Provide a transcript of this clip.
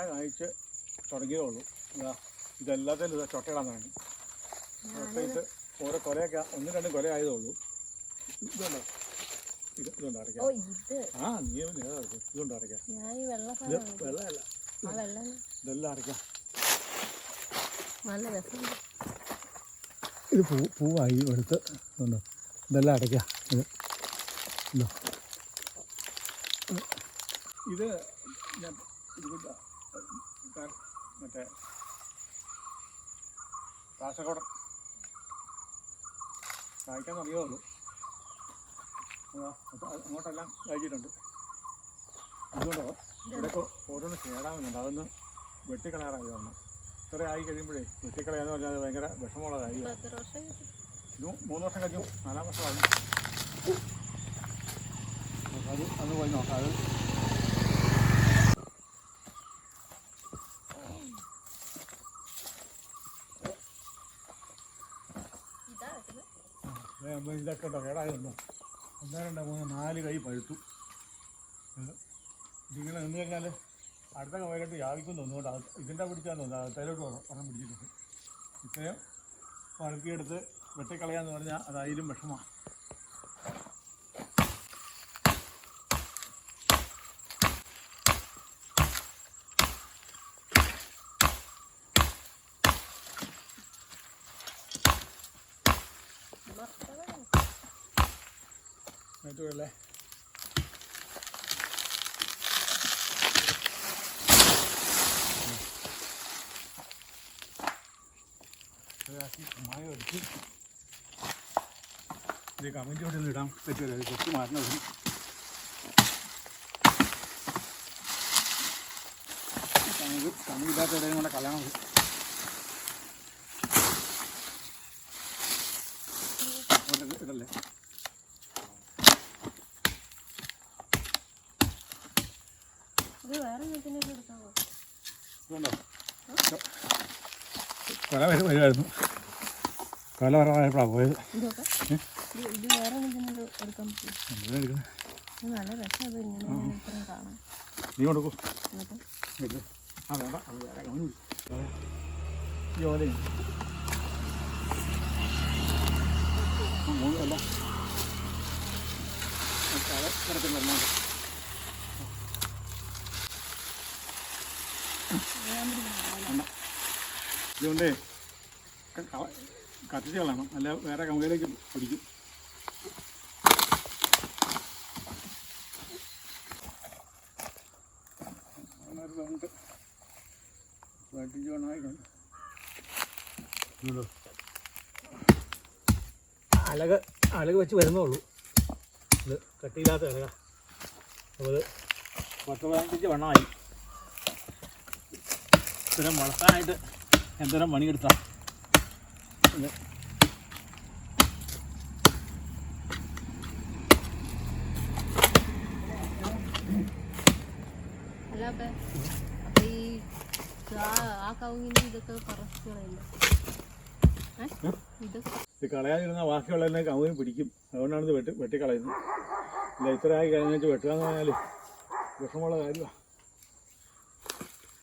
കായ്ക്കാൻ അയച്ച് തുടങ്ങിയേ ഉള്ളൂ ഇതാ ഇതെല്ലാത്തിലും ഇതാ ചൊട്ടയിടാൻ തുടങ്ങി. അപ്പോൾ ഇത് ഓരോ കൊലയൊക്കെ ഒന്ന് രണ്ടും കൊല ആയതേ ഉള്ളൂ ഇതുണ്ടോ ഇത്. അടയ്ക്കാം ആ നീ ഒന്ന് ഇതുകൊണ്ട് അടയ്ക്കാം. ഇത് വെള്ളമല്ല ഇതെല്ലാം അടയ്ക്കാം. ഇത് പൂ പൂവായി എടുത്ത് ഉണ്ടോ ഇതെല്ലാം അടയ്ക്കാം. ഇത് ഇതോ. ഇത് ഞാൻ മറ്റേ കാസർഗോഡ്. കായ്ക്കാൻ അറിയാവുള്ളൂ അങ്ങോട്ടെല്ലാം കഴിച്ചിട്ടുണ്ട് ഇതുകൊണ്ടോ ഇവിടെയൊക്കെ ഓരോന്ന് കേടാവുന്നുണ്ട്. അതൊന്ന് വെട്ടിക്കളയാറായി വന്നു. ഇത്ര ആയി കഴിയുമ്പോഴേ വെട്ടിക്കളയാന്ന് പറഞ്ഞാൽ അത് ഭയങ്കര വിഷമമുള്ള കാര്യമാണ് എത്ര വർഷം ഇത് മൂന്ന് വർഷം കഴിഞ്ഞു നാലാം വർഷമായി അത് അത് പോയി നോക്കാം. അത് ഇതൊക്കെ ഉണ്ടോ? കേടായതുണ്ടോ ഒന്ന്? രണ്ട് മൂന്ന് നാല് കൈ പഴുത്തു. ഇത് ഇതിങ്ങനെ നിന്ന് കഴിഞ്ഞാൽ അടുത്ത വൈകിട്ട് യാവിക്കുന്നു ഒന്നുകൊണ്ട് അത് ഇതിന്റെ പിടിച്ചാന്ന് തോന്നുന്നു. അകത്തേലോട്ട് ഒരെണ്ണം പിടിച്ചിട്ടുണ്ട്. ഇത്രയും വളർത്തിയെടുത്ത് വെട്ടിക്കളയാന്ന് പറഞ്ഞാൽ അതായാലും വിഷമമാണ് മറക്കതാണ്. മറ്റുമല്ലേ മായ അടിച്ച് ഇത് കമൻറ്റ് ഇവിടെ ഇടാൻ പറ്റുമല്ലോ അത് കൊച്ചു മാറ്റണം ഇതിന്. കമുക് കമുകില്ലാത്ത ഇടയും കൂടെ കളയണം നല്ല രസം വരുമായിരുന്നു ഇങ്ങനെ ഇത്രയും പോയത് നീ കൊടുക്കൂ. ആ വേണ്ട. അത് വേറെ. ഈ ഓലയും ഇതുകൊണ്ടേ കത്തിച്ച് കളയണം അല്ല വേറെ കമ്പയിലേക്ക് പിടിക്കും. അലക അലക വെച്ച് വരുന്നുള്ളൂ ഇത് കട്ടിയില്ലാത്ത അലക. ഇത് പത്ത് പതിനഞ്ച് വണ്ണമായി. ഇത്തരം വളർത്താനായിട്ട് എന്തോരം പണിയെടുത്താ? ഇത് കളയാതിരുന്ന ബാക്കിയുള്ളതിനെ കവുവിന് പിടിക്കും. അതുകൊണ്ടാണ് ഇത് വെട്ടി വെട്ടിക്കളയുന്നത്. ഇല്ല ഇത്ര ആയി കഴിഞ്ഞാൽ വെട്ടുക എന്ന് പറഞ്ഞാൽ വിഷമമുള്ള കാര്യമാണ്